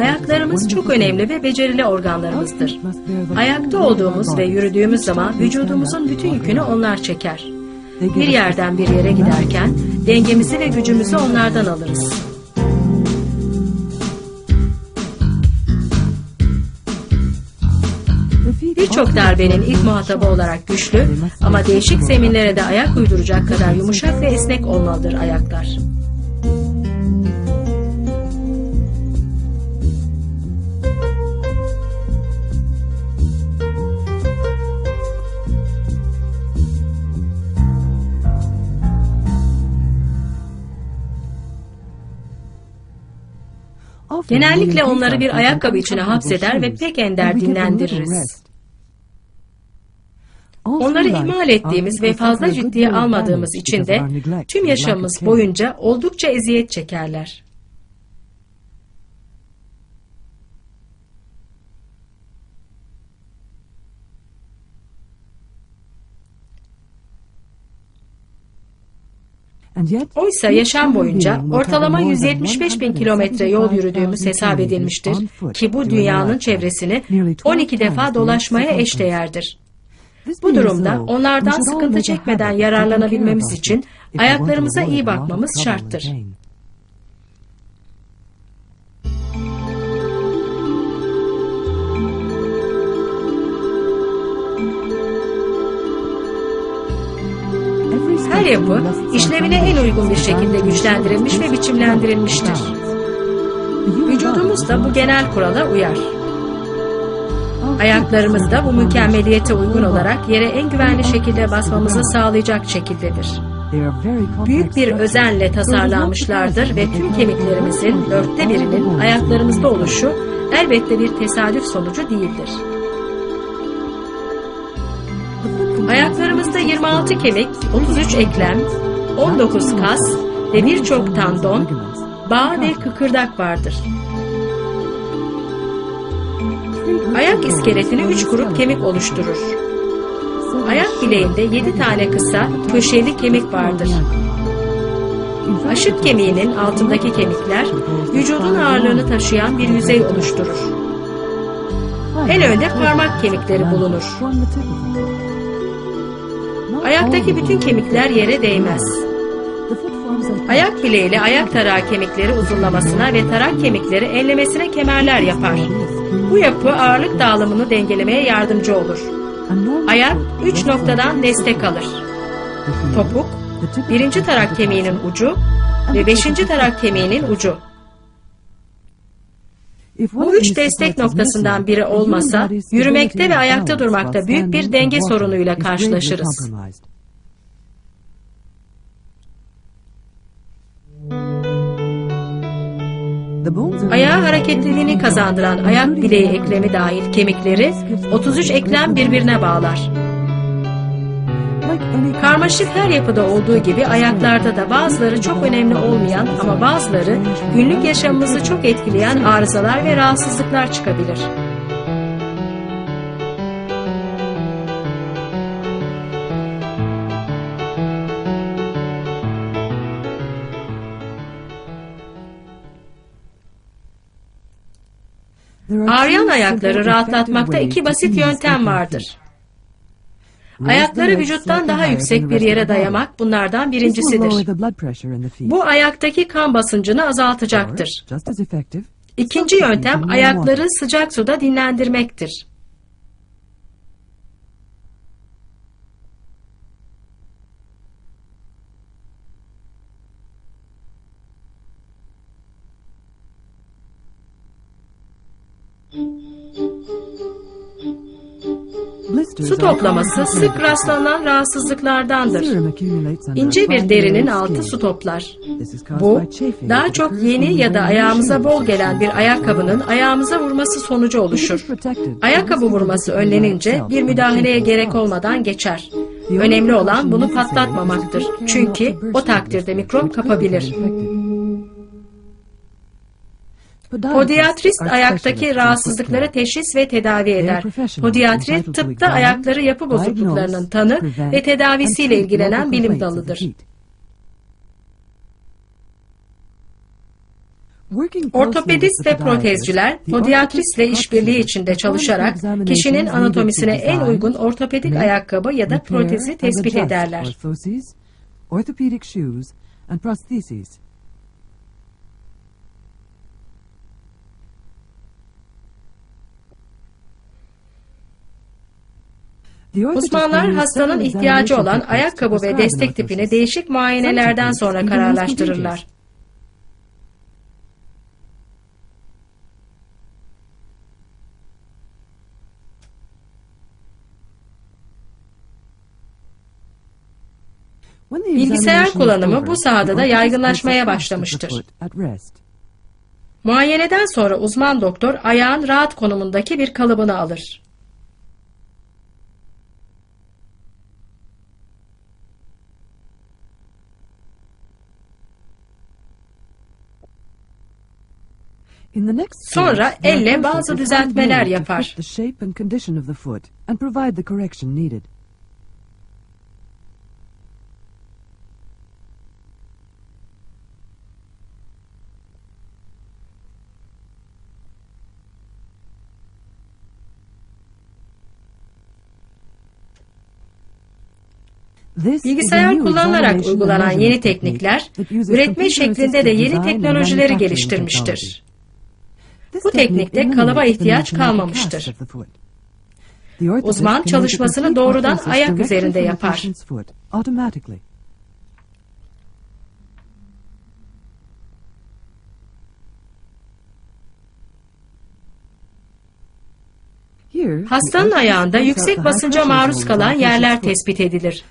Ayaklarımız çok önemli ve becerili organlarımızdır. Ayakta olduğumuz ve yürüdüğümüz zaman vücudumuzun bütün yükünü onlar çeker. Bir yerden bir yere giderken dengemizi ve gücümüzü onlardan alırız. Birçok darbenin ilk muhatabı olarak güçlü ama değişik zeminlere de ayak uyduracak kadar yumuşak ve esnek olmalıdır ayaklar. Genellikle onları bir ayakkabı içine hapseder ve pek ender dinlendiririz. Onları ihmal ettiğimiz ve fazla ciddiye almadığımız için de tüm yaşamımız boyunca oldukça eziyet çekerler. Oysa yaşam boyunca ortalama 175 bin kilometre yol yürüdüğümüz hesap edilmiştir ki bu dünyanın çevresini 12 defa dolaşmaya eşdeğerdir. Bu durumda onlardan sıkıntı çekmeden yararlanabilmemiz için ayaklarımıza iyi bakmamız şarttır. Yapı işlevine en uygun bir şekilde güçlendirilmiş ve biçimlendirilmiştir. Vücudumuz da bu genel kurala uyar. Ayaklarımız da bu mükemmeliyete uygun olarak yere en güvenli şekilde basmamızı sağlayacak şekildedir. Büyük bir özenle tasarlanmışlardır ve tüm kemiklerimizin dörtte birinin ayaklarımızda oluşu elbette bir tesadüf sonucu değildir. Ayaklarımızda 26 kemik, 33 eklem, 19 kas ve birçok tendon, bağ ve kıkırdak vardır. Ayak iskeletini üç grup kemik oluşturur. Ayak bileğinde yedi tane kısa, köşeli kemik vardır. Aşık kemiğinin altındaki kemikler, vücudun ağırlığını taşıyan bir yüzey oluşturur. En önde parmak kemikleri bulunur. Ayaktaki bütün kemikler yere değmez. Ayak bileğiyle ayak tarağı kemikleri uzunlamasına ve tarak kemikleri enlemesine kemerler yapar. Bu yapı ağırlık dağılımını dengelemeye yardımcı olur. Ayak üç noktadan destek alır. Topuk, birinci tarak kemiğinin ucu ve beşinci tarak kemiğinin ucu. Bu üç destek noktasından biri olmasa, yürümekte ve ayakta durmakta büyük bir denge sorunuyla karşılaşırız. Ayağa hareketliliğini kazandıran ayak bileği eklemi dahil kemikleri 33 eklem birbirine bağlar. Karmaşık her yapıda olduğu gibi ayaklarda da bazıları çok önemli olmayan ama bazıları günlük yaşamımızı çok etkileyen arızalar ve rahatsızlıklar çıkabilir. Ağrıyan ayakları rahatlatmakta iki basit yöntem vardır. Ayakları vücuttan daha yüksek bir yere dayamak bunlardan birincisidir. Bu ayaktaki kan basıncını azaltacaktır. İkinci yöntem ayakları sıcak suda dinlendirmektir. Su toplaması sık rastlanan rahatsızlıklardandır. İnce bir derinin altı su toplar. Bu, daha çok yeni ya da ayağımıza bol gelen bir ayakkabının ayağımıza vurması sonucu oluşur. Ayakkabı vurması önlenince bir müdahaleye gerek olmadan geçer. Önemli olan bunu patlatmamaktır. Çünkü o takdirde mikrop kapabilir. Podiatrist ayaktaki rahatsızlıkları teşhis ve tedavi eder. Podiatri tıpta ayakları yapı bozukluklarının tanı ve tedavisiyle ilgilenen bilim dalıdır. Ortopedist ve protezciler podiatristle işbirliği içinde çalışarak kişinin anatomisine en uygun ortopedik ayakkabı ya da protezi tespit ederler. Orthopedic shoes and prostheses. Uzmanlar hastanın ihtiyacı olan ayakkabı ve destek tipini değişik muayenelerden sonra kararlaştırırlar. Bilgisayar kullanımı bu sahada da yaygınlaşmaya başlamıştır. Muayeneden sonra uzman doktor ayağın rahat konumundaki bir kalıbını alır. Sonra elle bazı düzeltmeler yapar. Bilgisayar kullanılarak uygulanan yeni teknikler, üretme şeklinde de yeni teknolojileri geliştirmiştir. Bu teknikte kalıba ihtiyaç kalmamıştır. Uzman çalışmasını doğrudan ayak üzerinde yapar. Hastanın ayağında yüksek basınca maruz kalan yerler tespit edilir.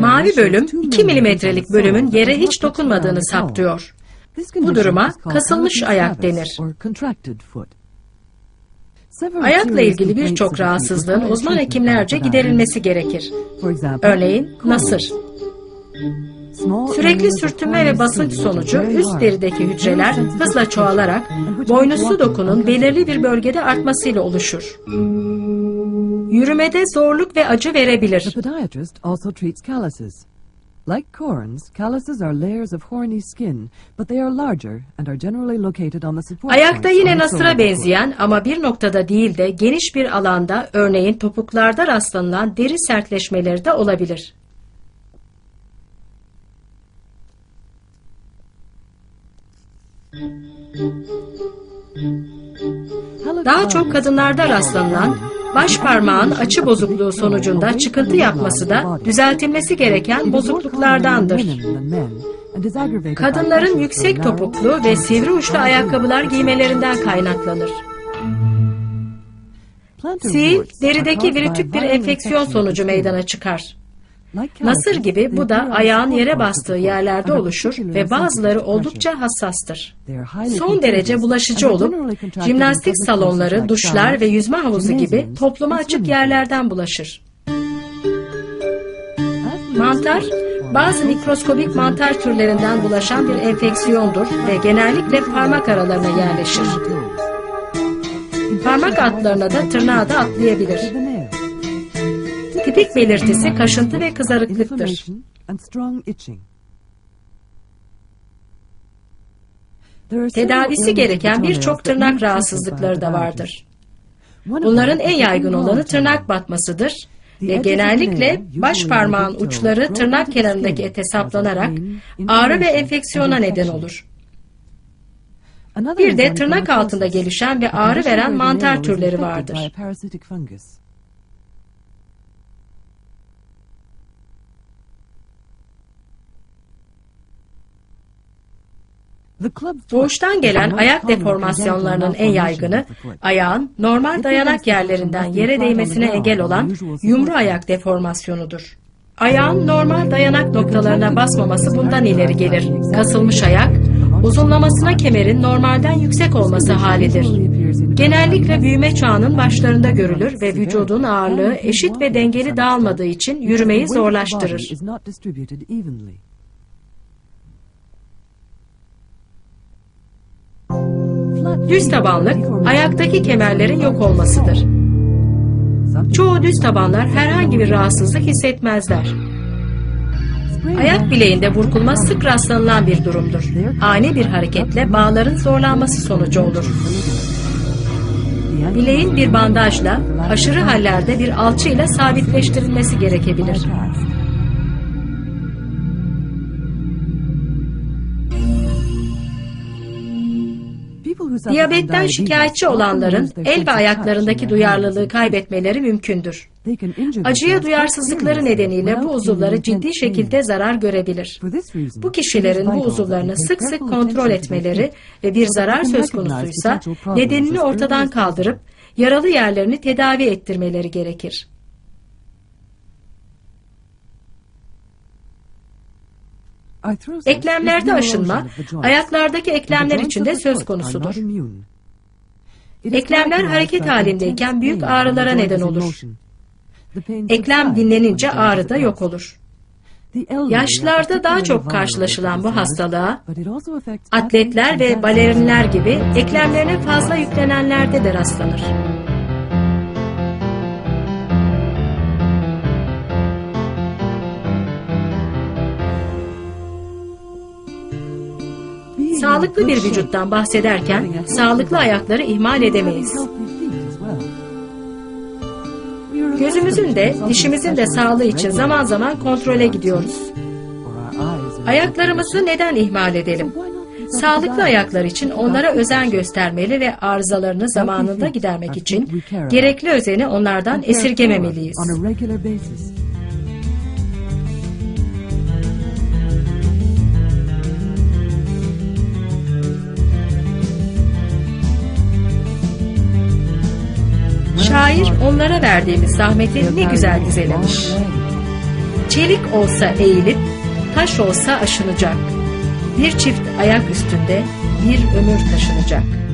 Mavi bölüm 2 milimetrelik bölümün yere hiç dokunmadığını saptıyor. Bu duruma kasılmış ayak denir. Ayakla ilgili birçok rahatsızlığın uzman hekimlerce giderilmesi gerekir. Örneğin nasır. Sürekli sürtünme ve basınç sonucu üst derideki hücreler hızla çoğalarak boynuzlu dokunun belirli bir bölgede artmasıyla oluşur. Yürümede zorluk ve acı verebilir. Like corns, calluses are layers of horny skin, but they are larger and are generally located on the support Ayakta yine nasıra benzeyen ama bir noktada değil de geniş bir alanda örneğin topuklarda rastlanılan deri sertleşmeleri de olabilir. Daha çok kadınlarda rastlanılan baş parmağın açı bozukluğu sonucunda çıkıntı yapması da düzeltilmesi gereken bozukluklardandır. Kadınların yüksek topuklu ve sivri uçlu ayakkabılar giymelerinden kaynaklanır. Sil, derideki virütük bir enfeksiyon sonucu meydana çıkar. Nasır gibi bu da ayağın yere bastığı yerlerde oluşur ve bazıları oldukça hassastır. Son derece bulaşıcı olup jimnastik salonları, duşlar ve yüzme havuzu gibi topluma açık yerlerden bulaşır. Mantar, bazı mikroskobik mantar türlerinden bulaşan bir enfeksiyondur ve genellikle parmak aralarına yerleşir. Parmak altlarına da tırnağı da atlayabilir. Tipik belirtisi kaşıntı ve kızarıklıktır. Tedavisi gereken birçok tırnak rahatsızlıkları da vardır. Bunların en yaygın olanı tırnak batmasıdır ve genellikle baş parmağın uçları tırnak kenarındaki ete saplanarak ağrı ve enfeksiyona neden olur. Bir de tırnak altında gelişen ve ağrı veren mantar türleri vardır. Doğuştan gelen ayak deformasyonlarının en yaygını, ayağın normal dayanak yerlerinden yere değmesine engel olan yumru ayak deformasyonudur. Ayağın normal dayanak noktalarına basmaması bundan ileri gelir. Kasılmış ayak, uzunlamasına kemerin normalden yüksek olması halidir. Genellikle büyüme çağının başlarında görülür ve vücudun ağırlığı eşit ve dengeli dağılmadığı için yürümeyi zorlaştırır. Düz tabanlık, ayaktaki kemerlerin yok olmasıdır. Çoğu düz tabanlar herhangi bir rahatsızlık hissetmezler. Ayak bileğinde burkulma sık rastlanılan bir durumdur. Ani bir hareketle bağların zorlanması sonucu olur. Bileğin bir bandajla, aşırı hallerde bir alçı ile sabitleştirilmesi gerekebilir. Diyabetten şikayetçi olanların el ve ayaklarındaki duyarlılığı kaybetmeleri mümkündür. Acıya duyarsızlıkları nedeniyle bu uzuvları ciddi şekilde zarar görebilir. Bu kişilerin bu uzuvlarını sık sık kontrol etmeleri ve bir zarar söz konusuysa nedenini ortadan kaldırıp yaralı yerlerini tedavi ettirmeleri gerekir. Eklemlerde aşınma, ayaklardaki eklemler için de söz konusudur. Eklemler hareket halindeyken büyük ağrılara neden olur. Eklem dinlenince ağrı da yok olur. Yaşlılarda daha çok karşılaşılan bu hastalığa, atletler ve balerinler gibi eklemlerine fazla yüklenenlerde de rastlanır. Sağlıklı bir vücuttan bahsederken sağlıklı ayakları ihmal edemeyiz. Gözümüzün de dişimizin de sağlığı için zaman zaman kontrole gidiyoruz. Ayaklarımızı neden ihmal edelim? Sağlıklı ayaklar için onlara özen göstermeli ve arızalarını zamanında gidermek için gerekli özeni onlardan esirgememeliyiz. Şair onlara verdiğimiz zahmeti ne güzel dizelemiş. Çelik olsa eğilip, taş olsa aşınacak. Bir çift ayak üstünde bir ömür taşınacak.''